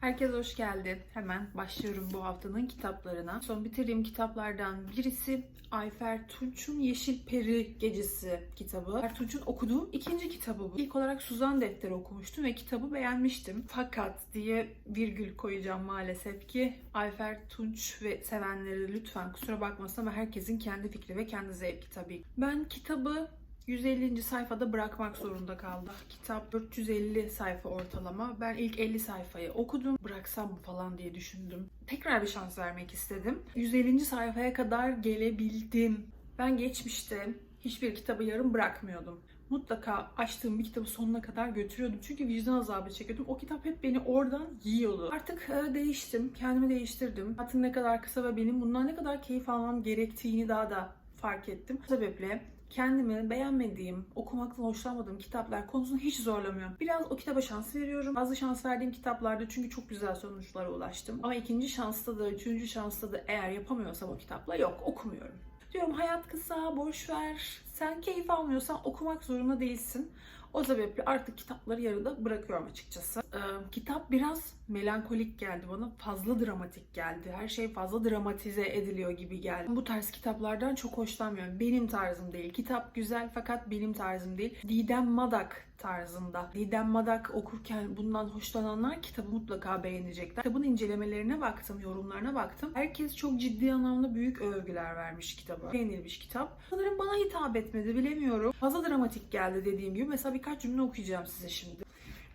Herkes hoş geldi. Hemen başlıyorum bu haftanın kitaplarına. Son bitirdiğim kitaplardan birisi Ayfer Tunç'un Yeşil Peri Gecesi kitabı. Ayfer Tunç'un okuduğum ikinci kitabı bu. İlk olarak Suzan Defteri okumuştum ve kitabı beğenmiştim. Fakat diye virgül koyacağım maalesef ki Ayfer Tunç ve sevenleri lütfen kusura bakmasın ama herkesin kendi fikri ve kendi zevki tabii. Ben kitabı 150. sayfada bırakmak zorunda kaldı. Kitap 450 sayfa ortalama. Ben ilk 50 sayfayı okudum. Bıraksam mı falan diye düşündüm. Tekrar bir şans vermek istedim. 150. sayfaya kadar gelebildim. Ben geçmişte hiçbir kitabı yarım bırakmıyordum. Mutlaka açtığım bir kitabı sonuna kadar götürüyordum. Çünkü vicdan azabı çekiyordum. O kitap hep beni oradan yiyordu. Artık e, değiştim. Kendimi değiştirdim. Hayatım ne kadar kısa ve benim bundan ne kadar keyif almam gerektiğini daha da fark ettim. Bu sebeple kendimi beğenmediğim, okumaktan hoşlanmadığım kitaplar konusunda hiç zorlamıyorum. Biraz o kitaba şans veriyorum. Bazı şans verdiğim kitaplarda çünkü çok güzel sonuçlara ulaştım. Ama ikinci şansta da, üçüncü şansta da eğer yapamıyorsam o kitapla yok okumuyorum. Diyorum hayat kısa, boş ver. Sen keyif almıyorsan okumak zorunda değilsin. O sebeple artık kitapları yarıda bırakıyorum açıkçası. Ee, kitap biraz melankolik geldi bana. Fazla dramatik geldi. Her şey fazla dramatize ediliyor gibi geldi. Bu tarz kitaplardan çok hoşlanmıyorum. Benim tarzım değil. Kitap güzel fakat benim tarzım değil. Didem Madak tarzında. Didem Madak okurken bundan hoşlananlar kitabı mutlaka beğenecekler. Kitabın incelemelerine baktım, yorumlarına baktım. Herkes çok ciddi anlamda büyük övgüler vermiş kitaba. Beğenilmiş kitap. Sanırım bana hitap etmedi bilemiyorum. Fazla dramatik geldi dediğim gibi. Mesela birkaç cümle okuyacağım size şimdi.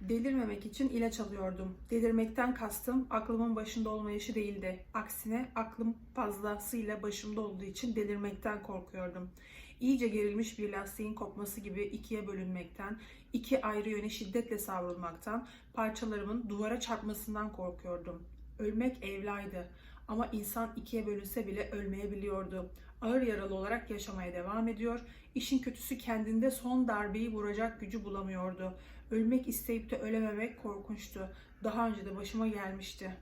Delirmemek için ilaç alıyordum. Delirmekten kastım aklımın başında olmayışı değildi. Aksine aklım fazlasıyla başımda olduğu için delirmekten korkuyordum. İyice gerilmiş bir lastiğin kopması gibi ikiye bölünmekten, iki ayrı yöne şiddetle savrulmaktan, parçalarımın duvara çarpmasından korkuyordum. Ölmek evlaydı ama insan ikiye bölünse bile ölmeyebiliyordu. Ağır yaralı olarak yaşamaya devam ediyor. İşin kötüsü kendinde son darbeyi vuracak gücü bulamıyordu. Ölmek isteyip de ölememek korkunçtu. Daha önce de başıma gelmişti.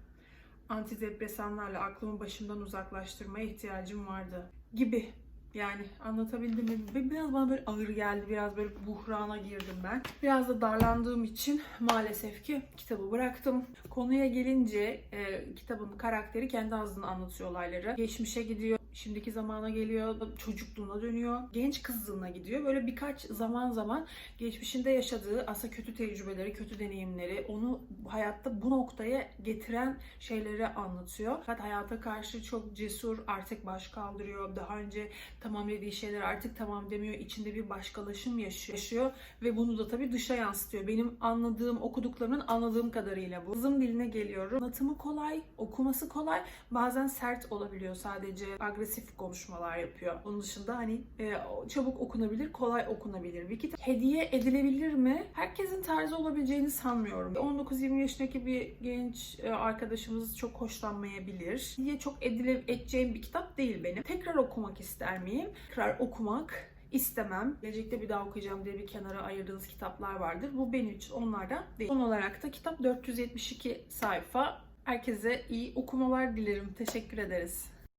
Antidepresanlarla aklımı başımdan uzaklaştırmaya ihtiyacım vardı. Gibi. Yani anlatabildim mi? Biraz bana böyle ağır geldi. Biraz böyle buhrana girdim ben. Biraz da darlandığım için maalesef ki kitabı bıraktım. Konuya gelince e, kitabın karakteri kendi ağzından anlatıyor olayları. Geçmişe gidiyor. Şimdiki zamana geliyor, çocukluğuna dönüyor, genç kızlığına gidiyor. Böyle birkaç zaman zaman geçmişinde yaşadığı aslında kötü tecrübeleri, kötü deneyimleri, onu hayatta bu noktaya getiren şeyleri anlatıyor. Fakat hayata karşı çok cesur, artık baş kaldırıyor. Daha önce tamam dediği şeyler artık tamam demiyor. İçinde bir başkalaşım yaşıyor ve bunu da tabii dışa yansıtıyor. Benim anladığım, okuduklarımın anladığım kadarıyla bu. Kızım diline geliyorum. Anlatımı kolay, okuması kolay. Bazen sert olabiliyor sadece. Agresif konuşmalar yapıyor. Onun dışında hani e, çabuk okunabilir, kolay okunabilir bir kitap. Hediye edilebilir mi? Herkesin tarzı olabileceğini sanmıyorum. 19-20 yaşındaki bir genç e, arkadaşımız çok hoşlanmayabilir. Diye çok edile edeceğim bir kitap değil benim. Tekrar okumak ister miyim? Tekrar okumak istemem. Gelecekte bir daha okuyacağım diye bir kenara ayırdığınız kitaplar vardır. Bu benim için onlardan değil. Son olarak da kitap 472 sayfa. Herkese iyi okumalar dilerim. Teşekkür ederiz.